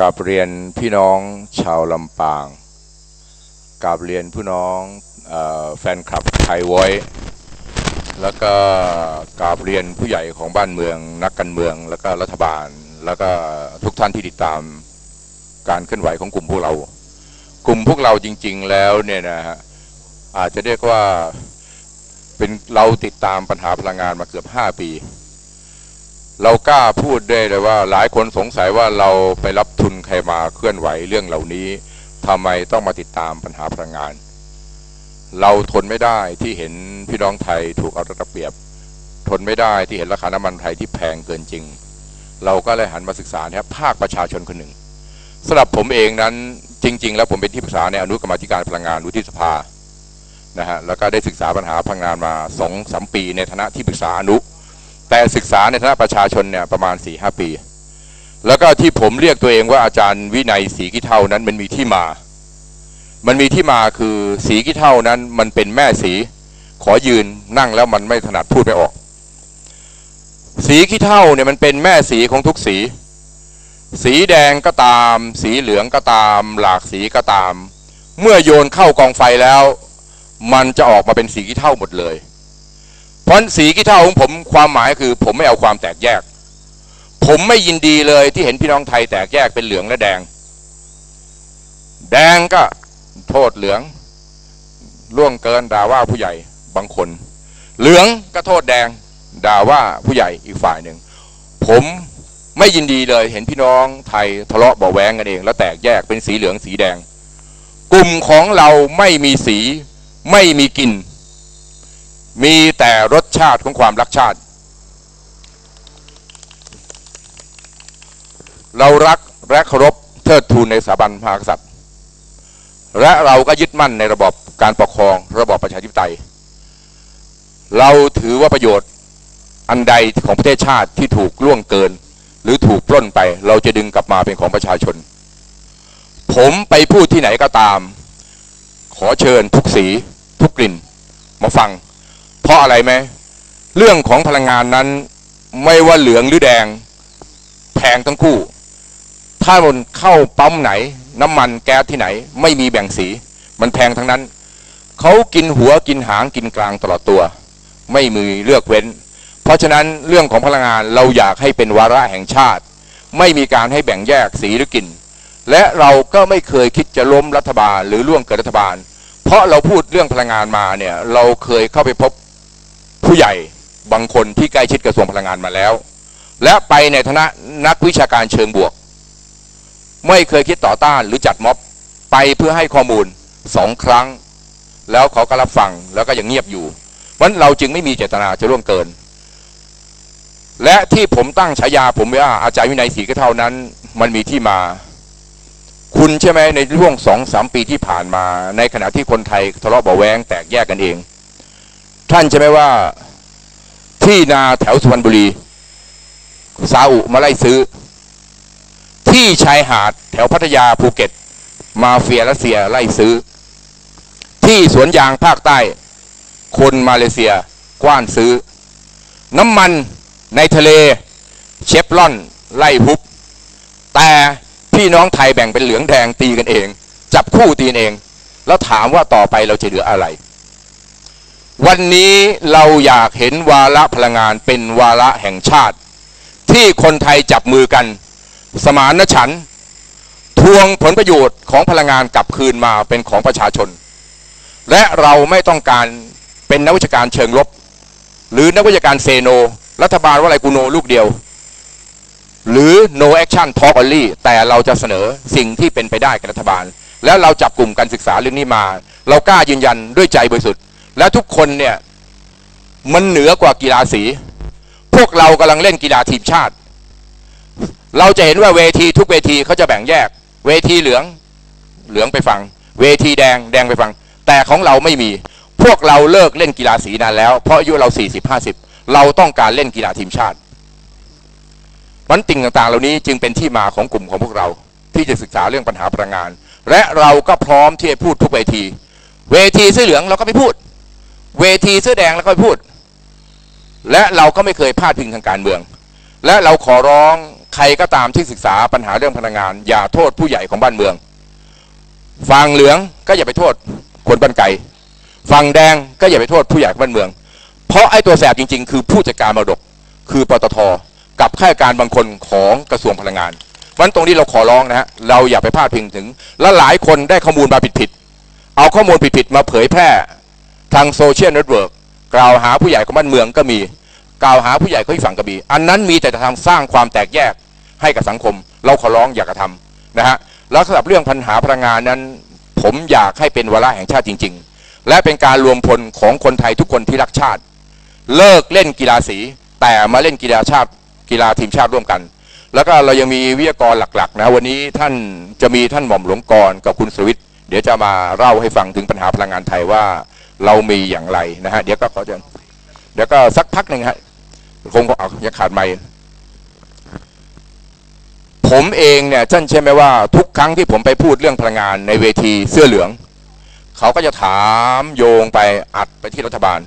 กับเรียนพี่น้องชาวลำปางกับเรียนพี่น้องอแฟนคลับไทยไว้ แล้วก็กับเรียนผู้ใหญ่ของบ้านเมือง นักการเมือง แล้วก็รัฐบาล แล้วก็ทุกท่านที่ติดตามการเคลื่อนไหวของกลุ่มพวกเรา กลุ่มพวกเราจริง ๆ แล้วเนี่ยนะฮะอาจจะเรียกว่าเป็นเราติดตามปัญหาพลังงานมาเกือบ 5 ปี เรากล้าพูดได้เลยว่า หลายคนสงสัยว่าเราไปรับทุนใครมาเคลื่อนไหวเรื่องเหล่านี้ทำไมต้องมาติดตามปัญหาพลังงาน เราทนไม่ได้ที่เห็นพี่น้องไทยถูกเอารัดเอาเปรียบ ทนไม่ได้ที่เห็นราคาน้ำมันไทยที่แพงเกินจริง เราก็เลยหันมาศึกษานะครับภาคประชาชนคนหนึ่งสำหรับผมเองนั้นจริง ๆ แล้วผมเป็นที่ปรึกษาในอนุกรรมธิการพลังงานวุฒิสภานะฮะแล้วก็ได้ศึกษาปัญหาพลังงานมาสองสามปีในฐานะที่ปรึกษาอนุ แต่ศึกษาในฐานะประชาชนเนี่ยประมาณ4ี่หปี แล้วก็ที่ผมเรียกตัวเองว่าอาจารย์วินัยสีกิเท่านั้นมันมีที่มา มันมีที่มาคือสีกิเท่านั้นมันเป็นแม่สี ขอยืนนั่งแล้วมันไม่ถนัดพูดไม่ออก สีขี้เท่าเนี่ยมันเป็นแม่สีของทุกสี สีแดงก็ตาม สีเหลืองก็ตาม หลากสีก็ตาม เมื่อโยนเข้ากองไฟแล้ว มันจะออกมาเป็นสีขี้เท่าหมดเลย เพราะสีขี้เท่าของผมความหมายคือ ผมไม่เอาความแตกแยก ผมไม่ยินดีเลยที่เห็นพี่น้องไทยแตกแยกเป็นเหลืองและแดง แดงก็โทษเหลืองล่วงเกินด่าว่าผู้ใหญ่บางคน เหลืองก็โทษแดงด่าว่าผู้ใหญ่อีกฝ่ายหนึ่ง ผมไม่ยินดีเลยเห็นพี่น้องไทยทะเลาะเบาแวงกันเอง แล้วแตกแยกเป็นสีเหลืองสีแดง กลุ่มของเราไม่มีสี ไม่มีกลิ่น มีแต่รสชาติของความรักชาติ เรารักและเคารพเทิดทูนในสถาบันพระมหากษัตริย์ และเราก็ยึดมั่นในระบบการปกครองระบอบประชาธิปไตย เราถือว่าประโยชน์อันใดของประเทศชาติที่ถูกล่วงเกิน หรือถูกปล้นไป เราจะดึงกลับมาเป็นของประชาชน ผมไปพูดที่ไหนก็ตาม ขอเชิญทุกสี ทุกกลิ่น มาฟัง เพราะอะไรไหมเรื่องของพลังงานนั้น ไม่ว่าเหลืองหรือแดง แพงทั้งคู่ ถ้ามันเข้าปั๊มไหน น้ำมันแก๊สที่ไหน ไม่มีแบ่งสี มันแพงทั้งนั้น เขากินหัวกินหางกินกลางตลอดตัว ไม่มีเลือกเว้น เพราะฉะนั้นเรื่องของพลังงานเราอยากให้เป็นวาระแห่งชาติ ไม่มีการให้แบ่งแยกสีหรือกลิ่นและเราก็ไม่เคยคิดจะล้มรัฐบาลหรือร่วงเกิดรัฐบาล เพราะเราพูดเรื่องพลังงานมาเนี่ย เราเคยเข้าไปพบ ผู้ใหญ่บางคนที่ใกล้ชิดกระทรวงพลังงานมาแล้ว และไปในฐานะนักวิชาการเชิงบวก ไม่เคยคิดต่อต้านหรือจัดม็อบไปเพื่อให้ข้อมูลสองครั้ง แล้วเขาก็รับฟังแล้วก็ยังเงียบอยู่เพราะเราจึงไม่มีเจตนาจะร่วงเกิน และที่ผมตั้งฉายาผมว่าอาจารย์วินัยศรีก็เท่านั้น มันมีที่มา คุณใช่ไหมในช่วงสองสามปีที่ผ่านมา ในขณะที่คนไทยทะเลาะเบาแวงแตกแยกกันเอง ท่านใช่ไหมว่า ที่นาแถวสุพรรณบุรีซาอุมาไล่ซื้อ ที่ชายหาดแถวพัทยาภูเก็ต มาเฟียรัสเซียไล่ซื้อ ที่สวนยางภาคใต้ คนมาเลเซียกว้านซื้อ น้ำมันในทะเลเชฟลอนไล่ฮุบ แต่พี่น้องไทยแบ่งเป็นเหลืองแดงตีกันเอง จับคู่ตีกันเอง แล้วถามว่าต่อไปเราจะเหลืออะไร วันนี้เราอยากเห็นวาระพลังงานเป็นวาระแห่งชาติ ที่คนไทยจับมือกัน สมานฉันท์ทวงผลประโยชน์ของพลังงานกลับคืนมาเป็นของประชาชน และเราไม่ต้องการเป็นนักวิชาการเชิงลบ หรือนักวิชาการเซโน รัฐบาลว่าอะไรกูโนลูกเดียว หรือ no action talk only แต่เราจะเสนอสิ่งที่เป็นไปได้กับรัฐบาล แล้วเราจับกลุ่มการศึกษาเรื่องนี้มา เรากล้ายืนยันด้วยใจบริสุทธิ์ และทุกคนเนี่ยมันเหนือกว่ากีฬาสี พวกเรากำลังเล่นกีฬาทีมชาติ เราจะเห็นว่าเวทีทุกเวทีเขาจะแบ่งแยก เวทีเหลืองเหลืองไปฟัง เวทีแดงแดงไปฟัง แต่ของเราไม่มี พวกเราเลิกเล่นกีฬาสีนานแล้ว เพราะอายุเรา40 50 เราต้องการเล่นกีฬาทีมชาติมันติ่งต่างๆ เหล่านี้จึงเป็นที่มาของกลุ่มของพวกเรา ที่จะศึกษาเรื่องปัญหาพลังงาน และเราก็พร้อมที่จะพูดทุกเวที เวทีเสื้อเหลืองเราก็ไม่พูด เวทีเสื้อแดงเราก็พูด และเราก็ไม่เคยพลาดพิงทางการเมือง และเราขอร้องใครก็ตามที่ศึกษาปัญหาเรื่องพลังงาน อย่าโทษผู้ใหญ่ของบ้านเมือง ฝั่งเหลืองก็อย่าไปโทษคนบ้านไกลฝั่งแดงก็อย่าไปโทษผู้ใหญ่บ้านเมือง เพราะไอ้ตัวแสบจริง ๆ คือผู้จัดการมรดก คือปตทกับข้าราชการบางคนของกระทรวงพลังงานวันตรงนี้เราขอร้องนะฮะเราอย่าไปพลาดพิงถึง และหลายคนได้ข้อมูลมาผิดๆเอาข้อมูลผิดๆมาเผยแพร่ ทางโซเชียลเน็ตเวิร์กกล่าวหาผู้ใหญ่ของบ้านเมืองก็มี กล่าวหาผู้ใหญ่ของฝั่งก็มีอันนั้นมีแต่จะทำสร้างความแตกแยกให้กับสังคม เราขอร้องอย่ากระทำนะฮะแล้วสำหรับเรื่องปัญหาพลังงานนั้น ผมอยากให้เป็นวาระแห่งชาติจริง ๆ และเป็นการรวมพลของคนไทยทุกคนที่รักชาติ เลิกเล่นกีฬาสี แต่มาเล่นกีฬาชาติกีฬาทีมชาติร่วมกัน แล้วก็เรายังมีวิทยากรหลักๆนะวันนี้ท่านจะมีท่านหม่อมหลวงกรกับคุณสวิทย์เดี๋ยวจะมาเล่าให้ฟังถึงปัญหาพลังงานไทยว่า เรามีอย่างไรนะฮะเดี๋ยวก็ขอจะเดี๋ยวก็สักพักหนึ่งฮะคงเอาอย่าขาดไม่ผมเองเนี่ยท่านใช่ไหมว่าทุกครั้งที่ผมไปพูดเรื่องพลังงานในเวทีเสื้อเหลือง เขาก็จะถามโยงไปอัดไปที่รัฐบาล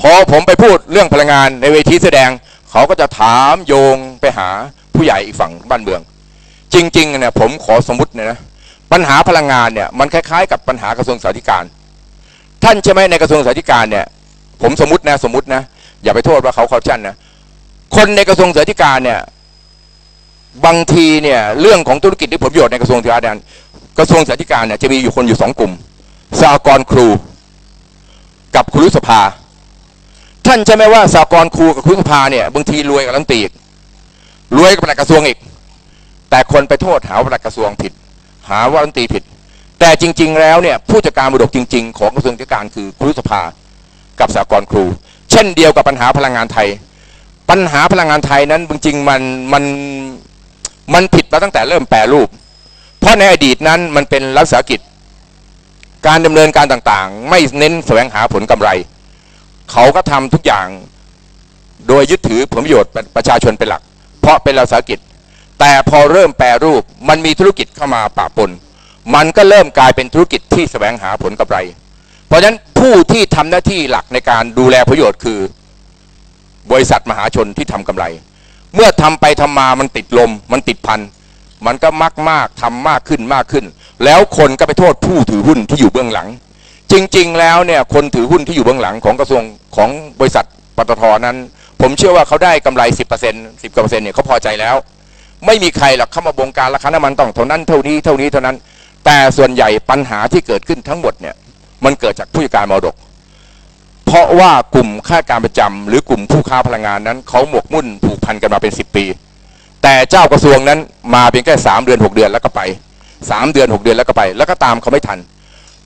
พอผมไปพูดเรื่องพลังงานในเวทีแสอแดง เขาก็จะถามโยงไปหาผู้ใหญ่อีกฝั่งบ้านเมือง จริงๆเนี่ยผมขอสมมติเนี่ยนะปัญหาพลังงานเนี่ยมันคล้ายๆ กับปัญหากระทรวงสาธารณสุข ท่านใช่ไหมในกระทรวงสาธารณสุขเนี่ย ผมสมมตินะสมมตินะอย่าไปโทษว่าเขาคอร์ชันนะคนในกระทรวงสาธารณสุขเนี่ยบางทีเนี่ยเรื่องของธุรกิจที่ผลประโยชน์ในกระทรวงสาธารณสุขกระทรวงสาธารณสุขเนี่ยจะมีอยู่คนอยู่สองกลุ่มสากรครู กับครูสภา ท่านใช่ไหมว่าสากรครูกับครูสภาเนี่ยบางทีรวยกับรัฐมนตรีอีกรวยกับประหลัดกระทรวงอีก แต่คนไปโทษหาว่าปลัดกระทรวงผิด หาว่ารัฐตีผิด แต่จริง ๆ แล้วเนี่ยผู้จัดการมรดกจริง ๆ ของกระทรวงการคือครูสภากับสากรครู เช่นเดียวกับปัญหาพลังงานไทย ปัญหาพลังงานไทยนั้นจริงๆมันมันมันผิดมาตั้งแต่เริ่มแปรรูป เพราะในอดีตนั้นมันเป็นรัฐสาหกิจ การดำเนินการต่างๆ ไม่เน้นแสวงหาผลกำไร เขาก็ทำทุกอย่างโดยยึดถือผลประโยชน์ประชาชนเป็นหลัก เพราะเป็นรัฐสาหกิจ แต่พอเริ่มแปรรูปมันมีธุรกิจเข้ามาปะปน มันก็เริ่มกลายเป็นธุรกิจที่แสวงหาผลกำไร เพราะฉะนั้นผู้ที่ทำหน้าที่หลักในการดูแลประโยชน์คือ บริษัทมหาชนที่ทำกำไร เมื่อทำไปทำมามันติดลม มันติดพันมันก็มากมากทำมากขึ้นมากขึ้น แล้วคนก็ไปโทษผู้ถือหุ้นที่อยู่เบื้องหลัง จริง ๆ แล้วเนี่ยคนถือหุ้นที่อยู่เบื้องหลังของกระทรวงของบริษัทปตทนั้น ผมเชื่อว่าเขาได้กำไร 10% 10กว่าเปอร์เซ็นต์เนี่ยเขาพอใจแล้ว ไม่มีใครหรอกเข้ามาบงการราคาน้ำมันต้องเท่านั้นเท่านี้เท่านี้เท่านั้น แต่ส่วนใหญ่ปัญหาที่เกิดขึ้นทั้งหมดเนี่ยมันเกิดจากผู้จัดการมรดก เพราะว่ากลุ่มค่าการประจำหรือกลุ่มผู้ค้าพลังงานนั้นเขาหมกมุ่นผูกพันกันมาเป็นสิบปี แต่เจ้ากระทรวงนั้นมาเพียงแค่สามเดือนหกเดือนแล้วก็ไปสามเดือนหกเดือนแล้วก็ไป แล้วก็ตามเขาไม่ทัน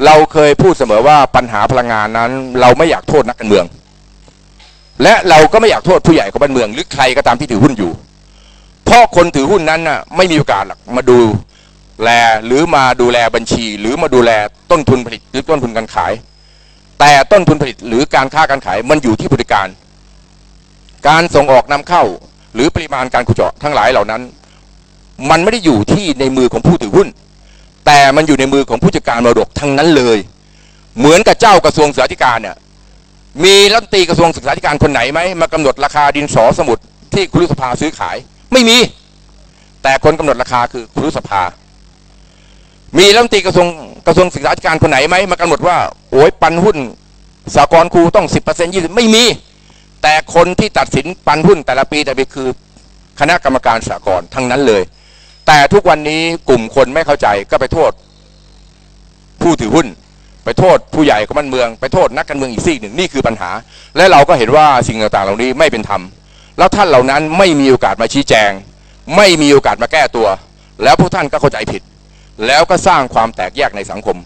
เราเคยพูดเสมอว่าปัญหาพลังงานนั้น เราไม่อยากโทษนักการเมือง และเราก็ไม่อยากโทษผู้ใหญ่ของบ้านเมือง หรือใครก็ตามที่ถือหุ้นอยู่ เพราะคนถือหุ้นนั้นน่ะไม่มีโอกาสหรอกมาดู แลหรือมาดูแลบัญชี หรือมาดูแลต้นทุนผลิตหรือต้นทุนการขาย แต่ต้นทุนผลิตหรือการค้าการขายมันอยู่ที่บริการ การส่งออกนำเข้า หรือปริมาณการขุดเจาะทั้งหลายเหล่านั้น มันไม่ได้อยู่ที่ในมือของผู้ถือหุ้น แต่มันอยู่ในมือของผู้จัดการมรดกทั้งนั้นเลย เหมือนกับเจ้ากระทรวงศึกษาธิการเนี่ยมีรัฐมนตรีกระทรวงศึกษาธิการคนไหนไหมมากำหนดราคาดินสอสมุดที่ครุสภาซื้อขาย ไม่มี แต่คนกำหนดราคาคือครุสภา มีรัฐมนตรีกระทรวงกระทรวงศึกษาธิการคนไหนไหมมากำหนดว่าโอ้ยปันหุ้นสากลครูต้องสิบเปอร์เซ็นต์ยี่สิบไม่มี แต่คนที่ตัดสินปันหุ้นแต่ละปีแต่ปีคือคณะกรรมการสากลทั้งนั้นเลย แต่ทุกวันนี้กลุ่มคนไม่เข้าใจก็ไปโทษ ผู้ถือหุ้น ไปโทษผู้ใหญ่ของบ้านเมือง ไปโทษนักการเมืองอีกซีกหนึ่งนี่คือปัญหา และเราก็เห็นว่าสิ่งต่างๆ เหล่านี้ไม่เป็นธรรมแล้วท่านเหล่านั้นไม่มีโอกาสมาชี้แจง ไม่มีโอกาสมาแก้ตัว แล้วพวกท่านก็เข้าใจผิด แล้วก็สร้างความแตกแยกในสังคม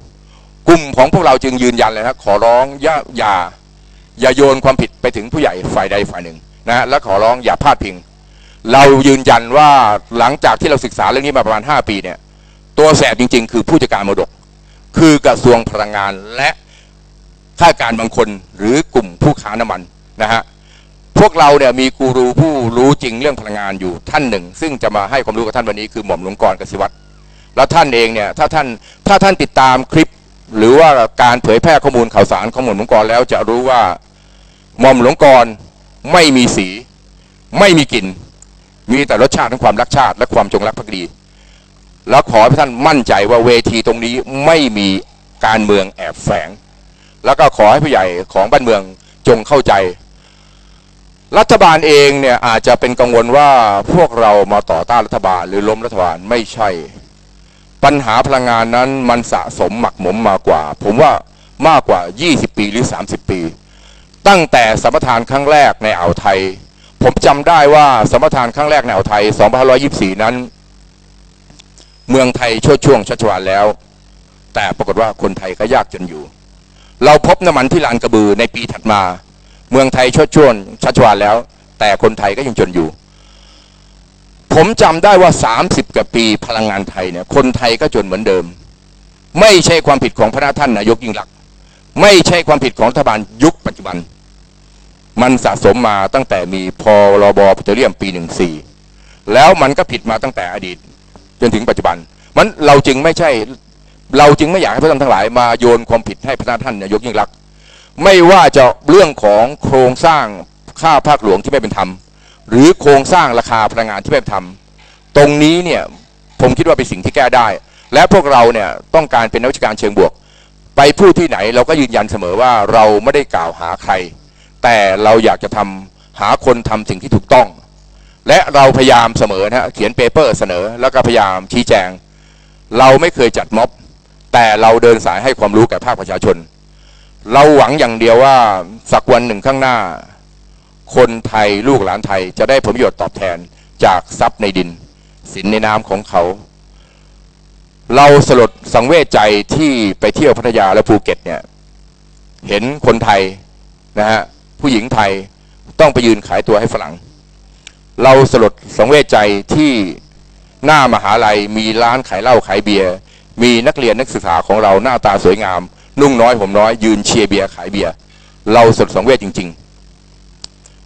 กลุ่มของพวกเราจึงยืนยันเลยครับขอร้องอย่าอย่าอย่าโยนความผิดไปถึงผู้ใหญ่ฝ่ายใดฝ่ายหนึ่งนะและขอร้องอย่าพลาดพิง เรายืนยันว่าหลังจากที่เราศึกษาเรื่องนี้มาประมาณ 5 ปีเนี่ยตัวแสบจริง ๆ คือผู้จัดการมรดก คือกระทรวงพลังงานและข้าการบางคนหรือกลุ่มผู้ค้าน้ำมันนะฮะพวกเราเนี่ยมีกูรูผู้รู้จริงเรื่องพลังงานอยู่ท่านหนึ่ง ซึ่งจะมาให้ความรู้กับท่านวันนี้คือหม่อมหลวงกรกสิวัตร แล้วท่านเองเนี่ยถ้าท่านถ้าท่านติดตามคลิป หรือว่าการเผยแพร่ข้อมูลข่าวสารของหม่อมหลวงกรแล้วจะรู้ว่าหม่อมหลวงกรไม่มีสี ไม่มีกลิ่น มีแต่รสชาติของความรักชาติ และความจงรักภักดี แล้วขอให้ท่านมั่นใจว่าเวทีตรงนี้ไม่มีการเมืองแอบแฝง แล้วก็ขอให้ผู้ใหญ่ของบ้านเมืองจงเข้าใจ รัฐบาลเองเนี่ยอาจจะเป็นกังวลว่าพวกเรามาต่อต้านรัฐบาลหรือล้มรัฐบาลไม่ใช่ ปัญหาพลังงานนั้นมันสะสมหมักหมมมากว่า ผมว่ามากกว่า 20 ปีหรือ 30 ปี ตั้งแต่สัมปทานครั้งแรกในอ่าวไทย ผมจำได้ว่าสัมปทานครั้งแรกในอ่าวไทย 2524 นั้น เมืองไทยช่วช่วงชัชวาลแล้ว แต่ปรากฏว่าคนไทยก็ยากจนอยู่ เราพบน้ำมันที่ลานกระบือในปีถัดมา เมืองไทยช่วช่วงชัชวาลแล้ว แต่คนไทยก็ยังจนอยู่ ผมจำได้ว่า 30กว่าปีพลังงานไทยเนี่ยคนไทยก็จนเหมือนเดิม ไม่ใช่ความผิดของพระท่านนายกยิ่งลักษณ์ไม่ใช่ความผิดของรัฐบาลยุคปัจจุบัน มันสะสมมาตั้งแต่มีพรบปิโตรเลียมปี 14 แล้วมันก็ผิดมาตั้งแต่อดีต จนถึงปัจจุบัน มันเราจึงไม่ใช่เราจึงไม่อยากให้พระท่านทั้งหลายมาโยนความผิดให้พระท่านนายกยิ่งลักษณ์ไม่ว่าจะเรื่องของโครงสร้างค่าภาคหลวงที่ไม่เป็นธรรม หรือโครงสร้างราคาพลังงานที่ไม่เป็นธรรมตรงนี้เนี่ยผมคิดว่าเป็นสิ่งที่แก้ได้ และพวกเราเนี่ยต้องการเป็นนักวิชาการเชิงบวก ไปพูดที่ไหนเราก็ยืนยันเสมอว่าเราไม่ได้กล่าวหาใคร แต่เราอยากจะทำหาคนทำสิ่งที่ถูกต้อง และเราพยายามเสมอนะฮะเขียนเปเปอร์เสนอ แล้วก็พยายามชี้แจง เราไม่เคยจัดม็อบ แต่เราเดินสายให้ความรู้แก่ภาคประชาชน เราหวังอย่างเดียวว่าสักวันหนึ่งข้างหน้า คนไทยลูกหลานไทยจะได้ผลประโยชน์ตอบแทนจากทรัพย์ในดิน สินในน้ำของเขา เราสลดสังเวชใจที่ไปเที่ยวพัทยาและภูเก็ตเนี่ย เห็นคนไทยนะฮะผู้หญิงไทยต้องไปยืนขายตัวให้ฝรั่ง เราสลดสังเวชใจที่หน้ามหาลัยมีร้านขายเหล้าขายเบียร์มีนักเรียนนักศึกษาของเราหน้าตาสวยงาม นุ่งน้อยผมน้อยยืนเชียร์เบียร์ขายเบียร์เราสลดสังเวชจริง ๆ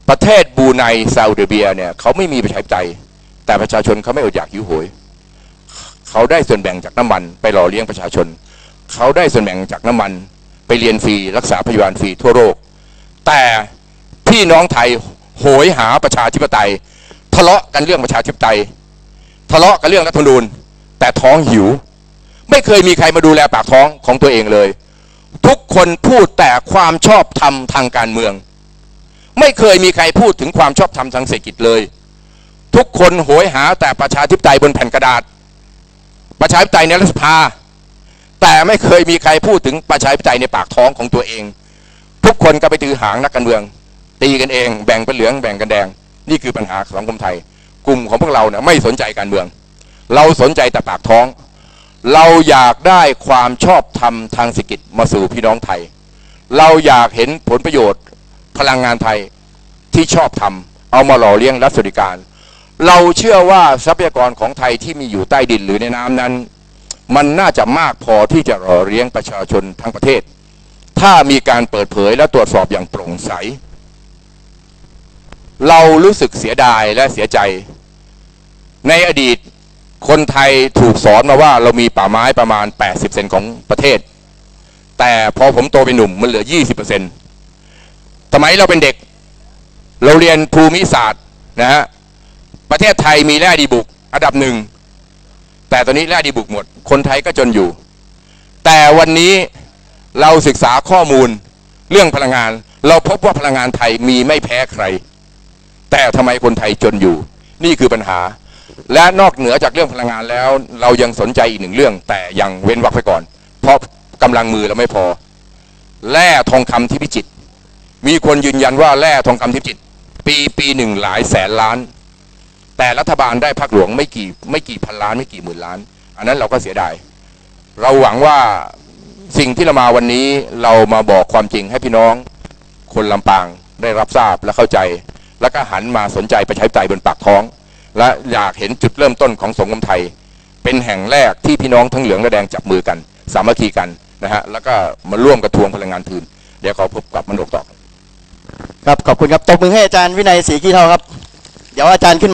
ประเทศบรูไนซาอุดิอารเบียเนี่ยเขาไม่มีประชาธิปไตย แต่ประชาชนเขาไม่อดอยากหิวโหย เขาได้ส่วนแบ่งจากน้ำมันไปหล่อเลี้ยงประชาชน เขาได้ส่วนแบ่งจากน้ำมันไปเรียนฟรีรักษาพยาบาลฟรีทั่วโลกแต่พี่น้องไทยโหยหาประชาธิปไตย ทะเลาะกันเรื่องประชาธิปไตย ทะเลาะกันเรื่องรัฐธรรมนูญ แต่ท้องหิว ไม่เคยมีใครมาดูแลปากท้องของตัวเองเลย ทุกคนพูดแต่ความชอบธรรมทางการเมือง ไม่เคยมีใครพูดถึงความชอบธรรมทางเศรษฐกิจเลย ทุกคนโหยหาแต่ประชาธิปไตยบนแผ่นกระดาษ ประชาธิปไตยในรัฐสภา แต่ไม่เคยมีใครพูดถึงประชาธิปไตยในปากท้องของตัวเอง ทุกคนก็ไปตือหางนักการเมือง ตีกันเอง แบ่งเป็นเหลืองแบ่งกันแดง นี่คือปัญหาของสังคมไทย กลุ่มของพวกเราเนี่ยไม่สนใจการเมือง เราสนใจแต่ปากท้อง เราอยากได้ความชอบธรรมทางเศรษฐกิจมาสู่พี่น้องไทยเราอยากเห็นผลประโยชน์ พลังงานไทยที่ชอบทำเอามาหล่อเลี้ยงรัฐสวัสดิการ เราเชื่อว่าทรัพยากรของไทยที่มีอยู่ใต้ดินหรือในน้ำนั้น มันน่าจะมากพอที่จะหล่อเลี้ยงประชาชนทั้งประเทศ ถ้ามีการเปิดเผยและตรวจสอบอย่างโปร่งใส เรารู้สึกเสียดายและเสียใจ ในอดีตคนไทยถูกสอนมาว่าเรามีป่าไม้ประมาณ 80เซนของประเทศ แต่พอผมโตเป็นหนุ่มมันเหลือ 20เปอร์เซ็น สมัยเราเป็นเด็ก เราเรียนภูมิศาสตร์นะฮะประเทศไทยมีแร่ดีบุกอันดับหนึ่ง แต่ตอนนี้แร่ดีบุกหมด คนไทยก็จนอยู่ แต่วันนี้เราศึกษาข้อมูลเรื่องพลังงาน เราพบว่าพลังงานไทยมีไม่แพ้ใคร แต่ทำไมคนไทยจนอยู่ นี่คือปัญหา และนอกเหนือจากเรื่องพลังงานแล้ว เรายังสนใจอีกหนึ่งเรื่อง แต่ยังเว้นวรรคไปก่อน เพราะกำลังมือเราไม่พอ แร่ทองคำที่พิจิตร มีคนยืนยันว่าแร่ทองคำที่พิจิต ปีปีหนึ่งหลายแสนล้าน แต่รัฐบาลได้ภาคหลวงไม่กี่ไม่กี่พันล้านไม่กี่หมื่นล้าน อันนั้นเราก็เสียดาย เราหวังว่าสิ่งที่เรามาวันนี้เรามาบอกความจริงให้พี่น้อง คนลำปางได้รับทราบและเข้าใจ แล้วก็หันมาสนใจประชาธิปไตยบนปากท้อง และอยากเห็นจุดเริ่มต้นของสงคมไทย เป็นแห่งแรกที่พี่น้องทั้งเหลืองและแดงจับมือกัน สามัคคีกันนะฮะแล้วก็มาร่วมกระทวงพลังงานพื้นเดี๋ยวขอพบกับมนกต่อ ครับขอบคุณครับตบมือให้อาจารย์วินัยศรีกี้เทาครับ เดี๋ยวอาจารย์ขึ้น